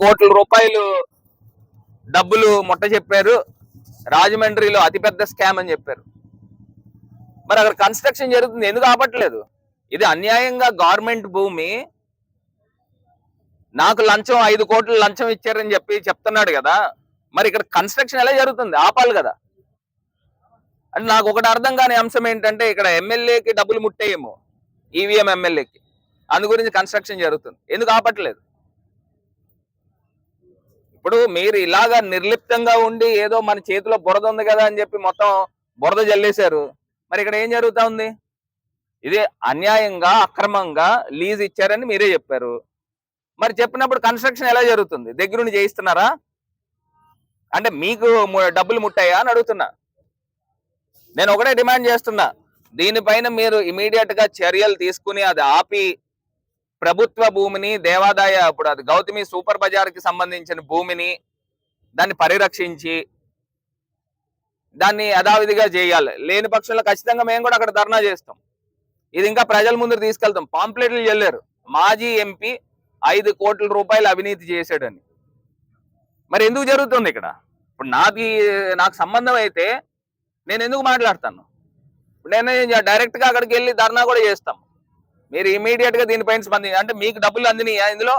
కోట్ల రూపాయలు డబ్బులు ముట్ట చెప్పారు. రాజమండ్రిలో అతిపెద్ద స్కామ్ అని చెప్పారు. మరి అక్కడ కన్స్ట్రక్షన్ జరుగుతుంది. ఎందుకు ఆపట్లేదు? ఇది అన్యాయంగా గవర్నమెంట్ భూమి. నాకు లంచం ఐదు కోట్లు లంచం ఇచ్చారని చెప్పి చెప్తున్నాడు కదా. మరి ఇక్కడ కన్స్ట్రక్షన్ ఎలా జరుగుతుంది? ఆపాలి కదా. అంటే నాకు ఒకటి అర్థం కాని అంశం ఏంటంటే ఇక్కడ ఎమ్మెల్యేకి డబ్బులు ముట్టేయేమో. ఈవీఎం ఎమ్మెల్యేకి. అందు గురించి కన్స్ట్రక్షన్ జరుగుతుంది. ఎందుకు ఆపట్లేదు? ఇప్పుడు మీరు ఇలాగా నిర్లిప్తంగా ఉండి ఏదో మన చేతిలో బురద ఉంది కదా అని చెప్పి మొత్తం బురద జల్లేశారు. మరి ఇక్కడ ఏం జరుగుతా ఉంది? ఇది అన్యాయంగా అక్రమంగా లీజ్ ఇచ్చారని మీరే చెప్పారు. మరి చెప్పినప్పుడు కన్స్ట్రక్షన్ ఎలా జరుగుతుంది? దగ్గరుండి చేయిస్తున్నారా? అంటే మీకు డబ్బులు ముట్టాయా అని అడుగుతున్నా. నేను ఒకటే డిమాండ్ చేస్తున్నా. దీనిపైన మీరు ఇమీడియట్గా చర్యలు తీసుకుని అది ఆపి ప్రభుత్వ భూమిని దేవాదాయ ఇప్పుడు అది గౌతమి సూపర్ బజార్కి సంబంధించిన భూమిని దాన్ని పరిరక్షించి దాన్ని యథావిధిగా చేయాలి. లేని పక్షంలో ఖచ్చితంగా మేము కూడా అక్కడ ధర్నా చేస్తాం. ఇది ఇంకా ప్రజల ముందు తీసుకెళ్తాం. పాంప్లెట్లు చెల్లారు మాజీ ఎంపీ ఐదు కోట్ల రూపాయలు అవినీతి చేశాడని. మరి ఎందుకు జరుగుతుంది ఇక్కడ? ఇప్పుడు నాకు నాకు సంబంధం అయితే నేను ఎందుకు మాట్లాడతాను? ఇప్పుడు నేను డైరెక్ట్గా అక్కడికి వెళ్ళి ధర్నా కూడా చేస్తాం. మీరు ఇమీడియట్గా దీనిపైన స్పంది అంటే మీకు డబ్బులు అందినాయా ఇందులో?